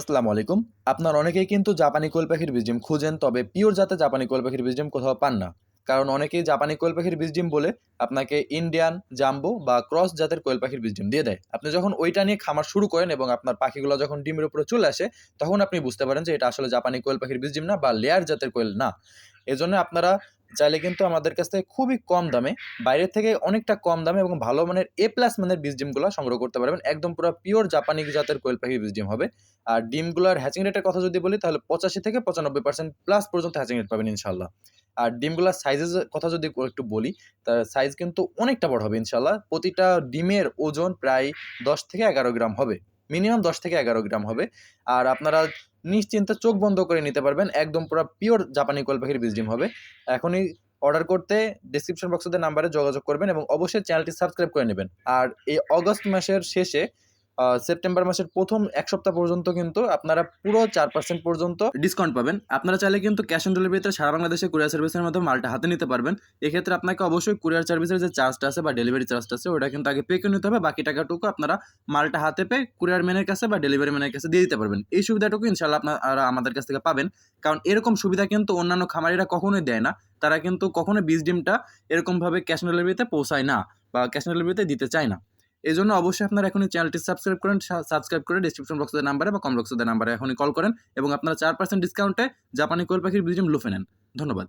আসসালামু আলাইকুম। আপনার অনেকেই কিন্তু জাপানি কোয়েল পাখির বীজ ডিম খুঁজেন, তবে পিওর জাতে জাপানি কোয়েল পাখির বীজ ডিম কোথাও পান না। কারণ অনেকেই জাপানি কোয়েল পাখির বীজ ডিম বলে আপনাকে ইন্ডিয়ান, জাম্বো বা ক্রস জাতের কোয়েল পাখির বীজ ডিম দিয়ে দেয়। আপনি যখন ওইটা নিয়ে খামার শুরু করেন এবং আপনার পাখিগুলো যখন ডিমের উপরে চলে আসে, তখন আপনি বুঝতে পারেন যে এটা আসলে জাপানি কোয়েল পাখির বীজ ডিম না বা লেয়ার জাতের কোয়েল না। এজন্য আপনারা চাইলে কিন্তু আমাদের কাছ থেকে খুবই কম দামে বাইরের থেকে অনেকটা কম দামে এবং ভালো মানের এ প্লাস মানের বীজ ডিমগুলো সংগ্রহ করতে পারবেন। একদম পুরো পিওর জাপানি জাতের কোয়েল পাখি বীজ ডিম হবে। আর ডিমগুলোর হ্যাচিং রেটের কথা যদি বলি, তাহলে পঁচাশি থেকে পঁচানব্বই পার্সেন্ট প্লাস পর্যন্ত হ্যাচিং রেট পাবেন ইনশাল্লাহ আর ডিমগুলোর সাইজের কথা যদি একটু বলি, তার সাইজ কিন্তু অনেকটা বড় হবে ইনশাল্লাহ প্রতিটা ডিমের ওজন প্রায় দশ থেকে এগারো গ্রাম হবে। মিনিমাম দশ থেকে এগারো গ্রাম হবে। আর আপনারা নিশ্চিন্তে চোখ বন্ধ করে নিতে পারবেন। একদম পুরো পিওর জাপানি কোয়েল পাখির বীজ ডিম হবে। এখনই অর্ডার করতে ডিসক্রিপশন বক্সের নাম্বারে যোগাযোগ করবেন এবং অবশ্যই চ্যানেলটি সাবস্ক্রাইব করে নেবেন। আর এই অগস্ট মাসের শেষে সেপ্টেম্বর মাসের প্রথম এক সপ্তাহ পর্যন্ত কিন্তু আপনারা পুরো চার পার্সেন্ট পর্যন্ত ডিসকাউন্ট পাবেন। আপনারা চাইলে কিন্তু ক্যাশ অন ডেলিভারিতে সারা বাংলাদেশে কুরিয়ার সার্ভিসের মাধ্যমে মালটা হাতে নিতে পারবেন। এক্ষেত্রে আপনাকে অবশ্যই কুরিয়ার সার্ভিসের যে চার্জটা আছে বা ডেলিভারি চার্জটা আছে, ওটা কিন্তু আগে পে করে নিতে হবে। বাকি টাকাটুকু আপনারা মালটা হাতে পেয়ে কুরিয়ার ম্যানের কাছে বা ডেলিভারি ম্যানের কাছে দিয়ে দিতে পারবেন। এই সুবিধাটুকু ইনশাল্লাহ আপনারা আমাদের কাছ থেকে পাবেন। কারণ এরকম সুবিধা কিন্তু অন্যান্য খামারিরা কখনোই দেয় না। তারা কিন্তু কখনোই বীজ ডিমটা এরকমভাবে ক্যাশ অন ডেলিভারিতে পৌঁছায় না বা ক্যাশ অন ডেলিভারিতে দিতে চায় না। এই জন্য অবশ্যই আপনারা এখনই চ্যানেলটি সাবস্ক্রাইব করেন সাবস্ক্রাইব করে ডিসক্রিপশন বক্সের নাম্বারে বা কম বক্সের নাম্বারে এখনই কল করেন এবং আপনারা চার পার্সেন্ট ডিসকাউন্টে জাপানি কোয়েল পাখির বিজিম লুফে নেন। ধন্যবাদ।